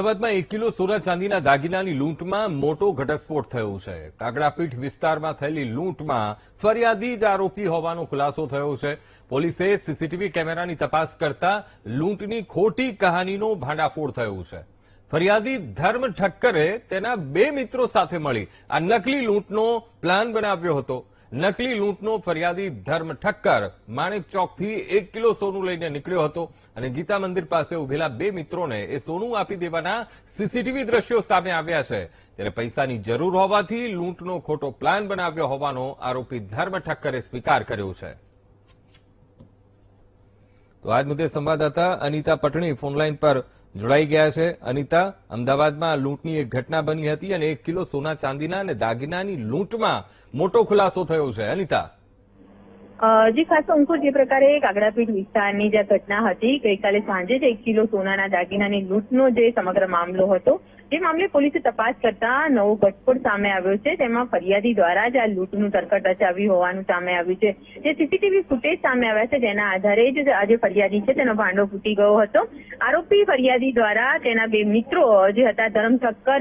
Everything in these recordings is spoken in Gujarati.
અમદાવાદમાં એક કિલો સોના ચાંદીના દાગીનાની લૂંટમાં મોટો ઘટસ્ફોટ થયો છે. કાગડાપીઠ વિસ્તારમાં થયેલી લૂંટમાં ફરિયાદી જ આરોપી હોવાનો ખુલાસો થયો છે. પોલીસે સીસીટીવી કેમેરાની તપાસ કરતા લૂંટની ખોટી કહાનીનો ભાંડાફોડ થયો છે. ફરિયાદી ધર્મ ઠક્કરે તેના બે મિત્રો સાથે મળી આ નકલી લૂંટનો પ્લાન બનાવ્યો હતો. નકલી લૂંટનો ફરિયાદી ધર્મ ઠક્કર માણેક ચોકથી એક કિલો સોનું લઈને નીકળ્યો હતો અને ગીતા મંદિર પાસે ઉભેલા બે મિત્રોને એ સોનું આપી દેવાના સીસીટીવી દ્રશ્યો સામે આવ્યા છે. ત્યારે પૈસાની જરૂર હોવાથી લૂંટનો ખોટો પ્લાન બનાવ્યો હોવાનો આરોપી ધર્મ ઠક્કરે સ્વીકાર કર્યો છે. તો આજ મુદ્દે સંવાદદાતા અનિતા પટણી ફોનલાઈન પર જોડાઈ ગયા છે. અનિતા, અમદાવાદમાં લૂંટની એક ઘટના બની હતી અને એક કિલો સોના ચાંદીના અને દાગીનાની લૂંટમાં મોટો ખુલાસો થયો છે. અનિતા. જી, ખાસ અંકુર, જે પ્રકારે કાગડાપીઠ વિસ્તારની જે ઘટના હતી, ગઈકાલે સાંજે જ એક કિલો સોનાના દાગીનાની લૂંટનો જે સમગ્ર મામલો હતો જે મામલે પોલીસે તપાસ કરતા નવો ઘટસ્ફોટ સામે આવ્યો છે. તેમાં ફરિયાદી દ્વારા જ આ લૂંટનું તરકટ રચાવ્યું હોવાનું સામે આવ્યું છે. જે સીસીટીવી ફૂટેજ સામે આવ્યા છે, જેના આધારે જ આજે ફરિયાદી છે, તેનો ભાંડો ફૂટી ગયો હતો. આરોપી ફરિયાદી દ્વારા તેના બે મિત્રો જે હતા, ધરમ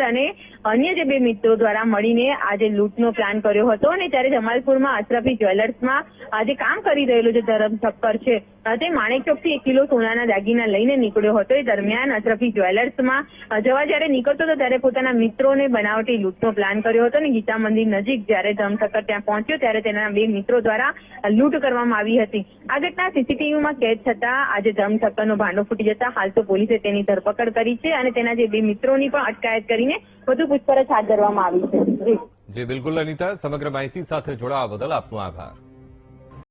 અને અન્ય જે બે મિત્રો દ્વારા મળીને આજે લૂંટનો પ્લાન કર્યો હતો. અને ત્યારે જમાલપુરમાં અશરફી જ્વેલર્સમાં આજે કામ કરી રહેલો જે ધરમ ઠક્કર છે તે માણેક ચોકથી એક કિલો સોનાના દાગીના લઈને નીકળ્યો હતો. એ દરમિયાન અશરફી જ્વેલર્સમાં જવા જ્યારે નીકળતો હતો ત્યારે પોતાના મિત્રોને બનાવટી લૂંટનો પ્લાન કર્યો હતો અને ગીતા મંદિર નજીક જ્યારે ધરમ ઠક્કર ત્યાં પહોંચ્યો ત્યારે તેના બે મિત્રો દ્વારા લૂંટ કરવામાં આવી હતી આ ઘટના સીસીટીવીમાં કેદ થતા આજે ધરમ ઠક્કરનો ભાંડો ફૂટી જતા હાલ તો પોલીસે તેની ધરપકડ કરી છે અને તેના જે બે મિત્રોની પણ અટકાયત કરીને વધુ પૂછપરછ હાથ ધરવામાં આવી છે જી. બિલકુલ અનિતા, સમગ્ર માહિતી સાથે જોડાવા બદલ આપનો આભાર